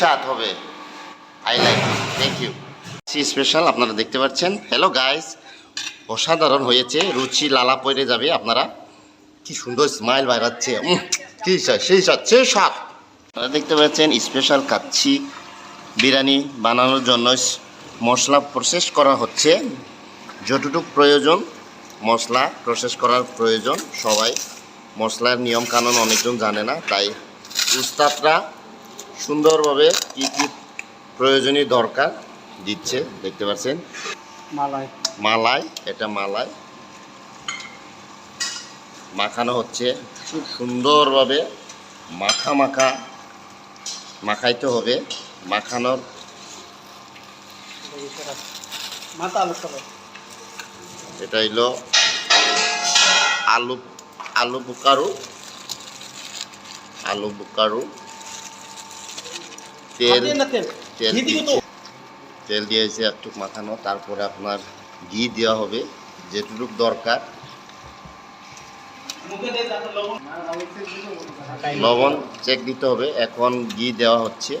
স্বাদ হবে। I like thank you see special আপনারা দেখতে পাচ্ছেন। হ্যালো গাইস অসাধারণ হয়েছে। রুচি লালা পড়ে যাবে আপনারা। কি সুন্দর স্মাইল বাইরাচ্ছে কি স্বাদ সেই স্বাদ সেই স্বাদ আপনারা দেখতে পাচ্ছেন স্পেশাল কাচ্ছি বিরিয়ানি বানানোর জন্য মশলা প্রসেস করা হচ্ছে। যতটুকু প্রয়োজন, মশলা প্রসেস করার প্রয়োজন, সবাই মশলার নিয়ম কানুন অনেকজন জানে না, তাই উস্তাদরা সুন্দরভাবে কী কী প্রয়োজনীয় দরকার দিচ্ছে দেখতে পাচ্ছেন? মালাই। মালাই এটা মালাই। মাখানো হচ্ছে। খুব সুন্দরভাবে মাখা মাখা মাখাইতে হবে। মাখানোর এটা হইল আলু আলু বুকারু। আলু বুকারু। তেল তেল? তেল ঘি দিব তো। দিচ্ছে। তেল দিয়েছে একটু মাখানো তারপরে আপনার ঘি দেওয়া হবে যেটুকু দরকার। লবণ। চেক দিতে হবে এখন ঘি দেওয়া হচ্ছে।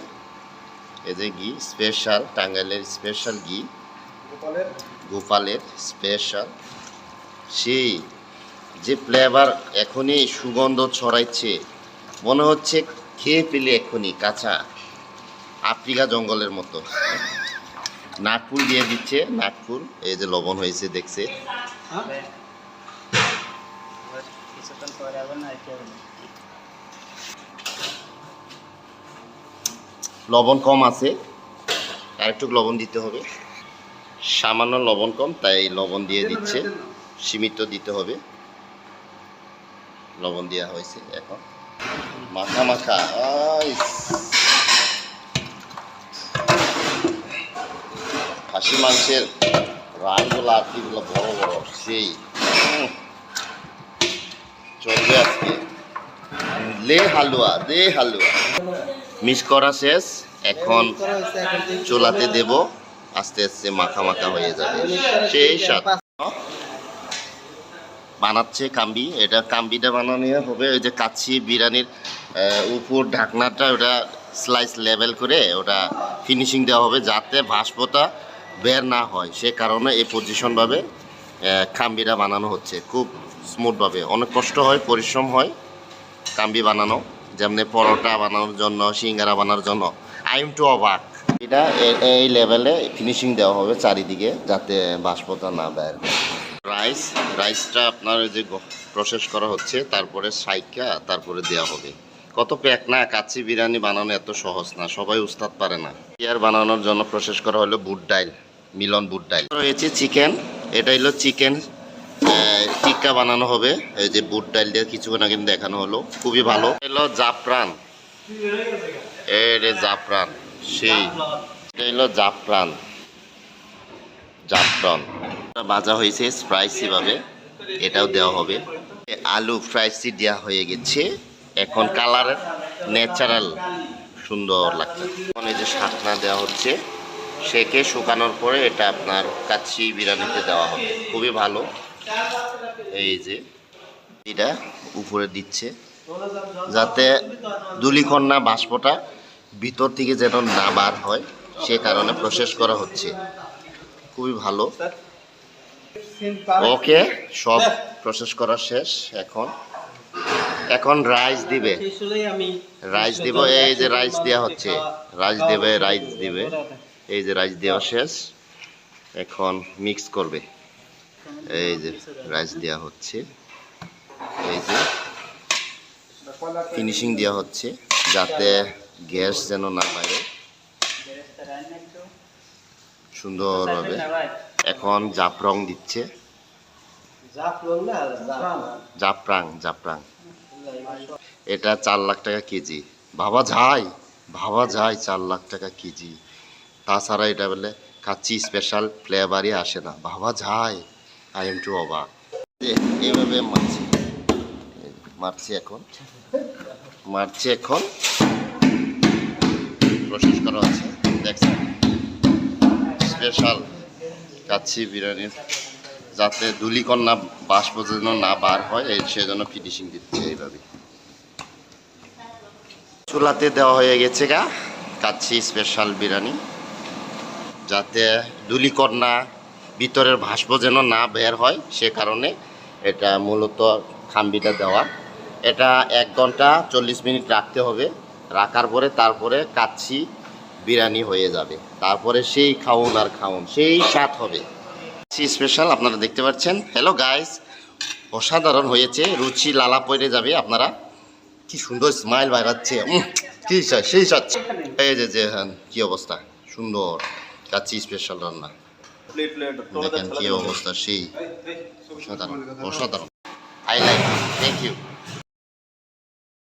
এই যে ঘি স্পেশাল টাঙ্গাইলের স্পেশাল ঘি। গোপালের? স্পেশাল সেই যে ফ্লেভার এখনই সুগন্ধ ছড়াইছে মনে হচ্ছে খেয়ে পেলে এখনই কাঁচা। আফ্রিকা জঙ্গলের মতো। নাগপুর দিয়ে দিচ্ছে নাগপুর এই যে লবণ হয়েছে, দেখছে। লবণ কম আছে, আরেকটু লবণ দিতে হবে। সামান্য লবণ কম, তাই লবণ দিয়ে দিচ্ছে। সীমিত দিতে হবে। লবণ দেওয়া হয়েছে এখন। মাখা মাখা খাসি মাংসের রানগুলো আরতিগুলো বড় বড়, সেই। চলবে আজকে। লে হালুয়া, দে হালুয়া। মিস করা শেষ। এখন চোলাতে দেব। আস্তে আস্তে মাখা মাখা হয়ে যাবে। সেই স্বাদ। বানাচ্ছে কাম্বি। এটা কাম্বিটা বানানো হবে ওই যে কাচ্ছি বিরিয়ানির উপর ঢাকনাটা ওটা স্লাইস লেভেল করে ওটা ফিনিশিং দেওয়া হবে যাতে ভাস্পটা বের না হয়, সে কারণে এই পজিশনভাবে কাম্বিটা বানানো হচ্ছে। খুব স্মুথভাবে অনেক কষ্ট হয়, পরিশ্রম হয় কাম্বি বানানো, যেমনি পরোটা বানানোর জন্য, সিঙ্গারা বানানোর জন্য। আই এম টু অবাক এটা এই লেভেলে ফিনিশিং দেওয়া হবে চারিদিকে, যাতে বাষ্পতা না বের। রাইস রাইসটা আপনার যে প্রসেস করা হচ্ছে, তারপরে সাইকা, তারপরে দেওয়া হবে। কত প্যাক না কাচ্চি বিরিয়ানি বানানো এত সহজ না? সবাই উস্তাদ পারে না। ইয়ার বানানোর জন্য প্রসেস করা হলো বুট ডাইল, মিলন বুট ডাইল। রয়েছে চিকেন, এটা হলো চিকেন টিক্কা বানানো হবে। এই যে বুট ডাইল দিয়ে কিছুক্ষণ আগে দেখানো হলো। খুবই ভালো। এলো জাফরান। এই রে জাফরান, সেই। এটা হলো জাফরান। জাফরান। ভাজা হয়েছে স্পাইসি ভাবে। এটাও দেওয়া হবে। আলু ফ্রাইসি দেওয়া হয়ে গেছে। এখন কালার ন্যাচারাল সুন্দর লাগছে। এখন এই যে শাকনা দেওয়া হচ্ছে সেকে শুকানোর পরে এটা আপনার কাচ্চি বিরিয়ানিতে দেওয়া হবে। খুবই ভালো। এই যে এটা উপরে দিচ্ছে যাতে দুলিকন্যা বাষ্পটা ভিতর থেকে যেন না বার হয় সে কারণে প্রসেস করা হচ্ছে। খুবই ভালো। ওকে সব প্রসেস করা শেষ এখন। এখন রাইস দিবে। রাইস দিব এই যে রাইস দেওয়া হচ্ছে। রাইস দেবে রাইস দিবে। এই যে রাইস দেওয়া শেষ। এখন মিক্স করবে। এই যে রাইস দেওয়া হচ্ছে। এই যে ফিনিশিং দেওয়া হচ্ছে যাতে গ্যাস যেন না বাইরে সুন্দরভাবে এখন জাফরং দিচ্ছে। জাফরং জাফরাং জাফরাং। এটা চার লাখ টাকা কেজি। ভাবা যায় ভাবা যায় চার লাখ টাকা কেজি। তাছাড়া এটা বলে কাচ্চি স্পেশাল ফ্লেভারই আসে না। ভাবা যায় আই এম টু অবাক এভাবে মারছি। মারছি এখন। মারছি এখন। প্রসেস করা আছে। দেখছেন? স্পেশাল কাচ্চি বিরিয়ানির যাতে ধুলিকন্যা বাষ্প যেন না বার হয়, এই সেজন্য ফিনিশিং দিচ্ছে এইভাবে। চুলাতে দেওয়া হয়ে গেছে গা, কাচ্ছি স্পেশাল বিরিয়ানি। যাতে ধুলিকর না, ভিতরের ভাস্প যেন না বের হয়, সে কারণে এটা মূলত খাম্বিটা দেওয়া। এটা এক ঘণ্টা চল্লিশ মিনিট রাখতে হবে। রাখার পরে তারপরে কাচ্ছি বিরিয়ানি হয়ে যাবে। তারপরে সেই খাউন আর খাউন সেই স্বাদ হবে। স্পেশাল আপনারা দেখতে পাচ্ছেন। হ্যালো গাইস অসাধারণ হয়েছে রুচি লালা পড়ে যাবে আপনারা। কি সুন্দর স্মাইল বাইরাচ্ছে কি সেই স্বাদ এই যে যে হ্যাঁ কি অবস্থা? সুন্দর কাচ্ছি স্পেশাল রান্না। দেখেন কি অবস্থা সেই অসাধারণ অসাধারণ। I like thank you